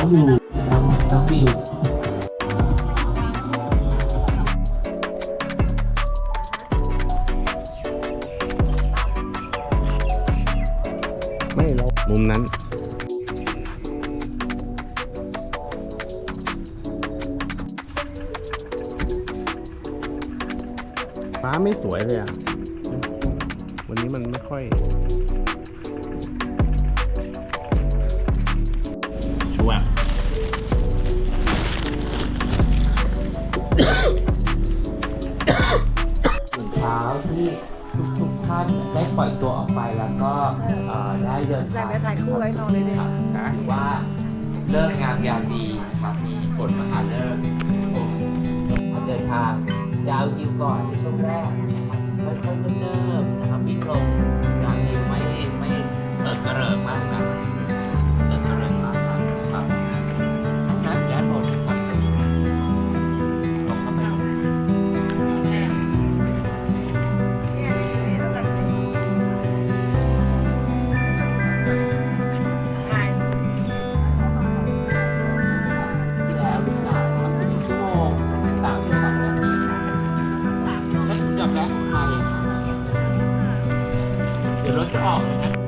ายเท้าอยู่น้องบิวไม่เรามุมนั้นฟ้าไม่สวยเลยอะ วันนี้มันไม่ค่อย ถึงเช้าที่ทุกๆท่านได้ปล่อยตัวออกไปแล้วก็เอ่อได้เดินทางได้ไปถ่ายคู่ไว้นอนเลยดิถือว่าเลิกงามยามดีนะครับมีฝนมหาเลิกษ์เดินทางยาวยิวก่อนในช่วงแรกนะครับค่อยๆเนิ่ม เดี๋ยว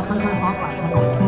ครับค่อยๆเคาะไปถนน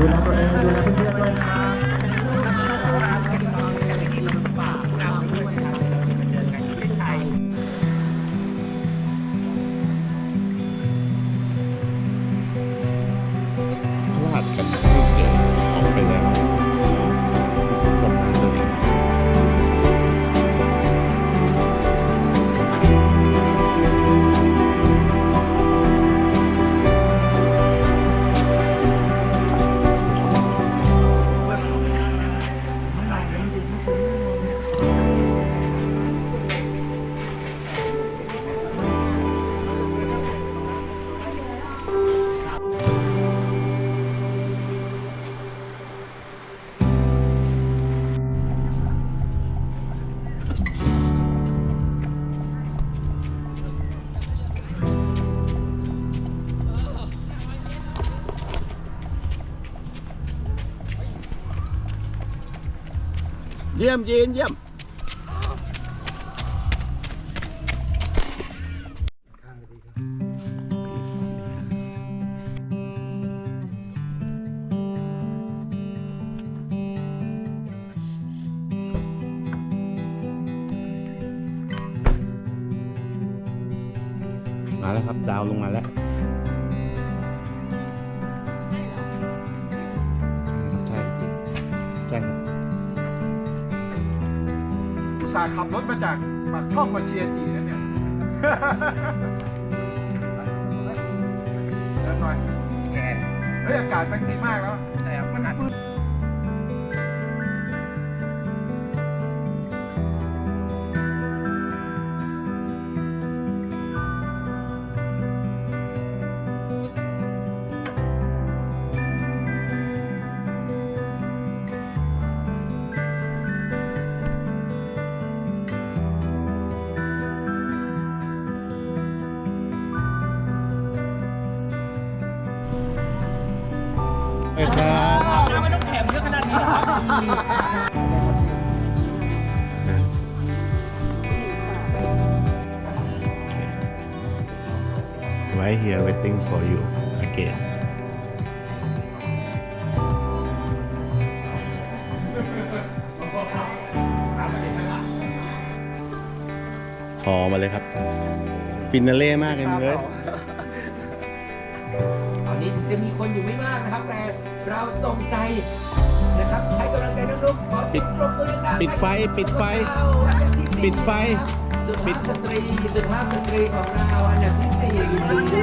ดู เยี่ยมยีนเยี่ยมมาแล้วครับ ดาวลงมาแล้ว ตส่าห์ขับรถมาจากปากช่องมาเชียร์จีนั่นเนี่ย เดินหน่อยเฮ้ยอากาศมันดีมากแล้ว แต่มันอัด Right here waiting for you again พอมาเลยครับ ฟินาเล่มากเลยมึงเอ้ยตอ นนี้ถึงจะมีคนอยู่ไม่มากนะครับ แต่เราส่งใจนะครับให้กำลังใจน้องๆขอเสียงปรบมือดังๆปิดไฟให้ปิดไฟเราอันดับที่สี่ปิดไฟสุภาพสตรีสุภาพสตรีของเราอันดับที่สี่